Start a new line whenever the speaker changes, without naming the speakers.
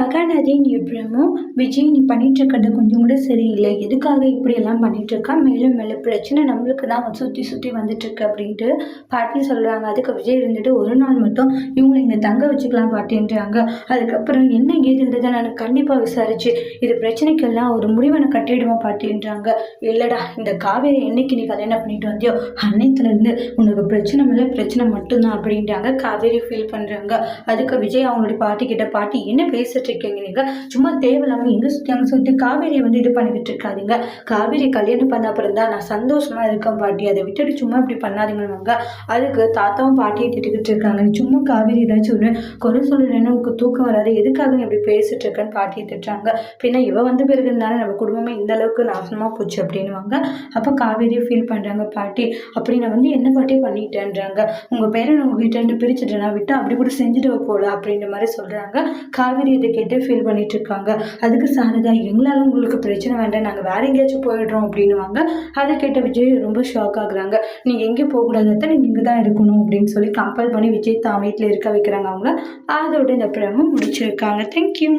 மகாநதியின் எப்பறமும் விஜய் நீ பண்ணிட்டு இருக்கிறது கொஞ்சம் கூட சரியில்லை. எதுக்காக இப்படியெல்லாம் பண்ணிட்டு இருக்கா மேலும் மேலும் பிரச்சனை நம்மளுக்கு தான் சுற்றி சுற்றி வந்துட்டு இருக்கு அப்படின்ட்டு பாட்டி சொல்கிறாங்க அதுக்கு விஜய் இருந்துட்டு ஒரு நாள் மட்டும் இவங்களை இங்கே தங்க வச்சுக்கலாம் பாட்டின்றாங்க. அதுக்கப்புறம் என்ன ஏதுன்றதை நான் கண்டிப்பாக விசாரிச்சு இது பிரச்சனைக்கெல்லாம் ஒரு முடிவை நான் கட்டிடுவோம் பாட்டின்றாங்க. இல்லைடா இந்த காவேரி என்னைக்கு நீ கல்யாணம் பண்ணிட்டு வந்தியோ? அன்னைத்துலேருந்து உனக்கு பிரச்சனை மேலே பிரச்சனை மட்டும்தான் அப்படின்றாங்க. காவேரி ஃபீல் பண்ணுறாங்க அதுக்கு விஜய் அவங்களுடைய பாட்டி கிட்ட பாட்டி என்ன பேசிட்டு இருக்கீங்க நீங்கள் சும்மா தேவையில்லாமல் எங்கே சுற்றி அங்கே சுற்றி காவேரியை வந்து இது பண்ணிக்கிட்டு இருக்காதீங்க. காவேரி கல்யாணம் பண்ண அப்புறம் தான் நான் சந்தோஷமா இருக்கேன் பாட்டி. அதை விட்டுட்டு சும்மா இப்படி பண்ணாதீங்கன்னு அதுக்கு தாத்தாவும் பாட்டியை திட்டுக்கிட்டு இருக்காங்க. சும்மா காவேரி ஏதாச்சும் ஒன்று குறை சொல்லுறேன்னு உனக்கு தூக்கம் வராது. எதுக்காக நீ இப்படி பேசிட்டு இருக்கேன்னு பாட்டியை திட்டுறாங்க. பின்ன இவ வந்து பிறகு இருந்தாலும் நம்ம குடும்பமே இந்த அளவுக்கு நாசமாக போச்சு அப்படின்னுவாங்க. அப்போ காவேரியை ஃபீல் பண்ணுறாங்க பாட்டி. அப்படி நான் வந்து என்ன பாட்டி பண்ணிட்டேன்றாங்க? உங்கள் பேரன் உங்ககிட்ட இருந்து பிரிச்சுட்டு நான் விட்டு அப்படி கூட செஞ்சுட்டு போல அப்படின்ற மாதிரி சொல்கிறாங்க காவேரி இதை கேட்டு ஃபீல் பண்ணிட்டு இருக்காங்க அதுக்கு சாரதா எங்களால் உங்களுக்கு பிரச்சனை வேண்டாம் நாங்கள் வேற எங்கேயாச்சும் போயிடுறோம் அப்படின்னுவாங்க. அதை கேட்ட விஜய் ரொம்ப ஷாக் ஆகுறாங்க. நீங்கள் எங்கேயும் போகக்கூடாது அத்தை நீங்கள் இங்கே தான் இருக்கணும் அப்படின்னு சொல்லி கம்பல் பண்ணி விஜய் தான் வீட்டில் இருக்க வைக்கிறாங்க அவங்கள. அதோட இந்த பிரமும் முடிச்சிருக்காங்க. தேங்க்யூ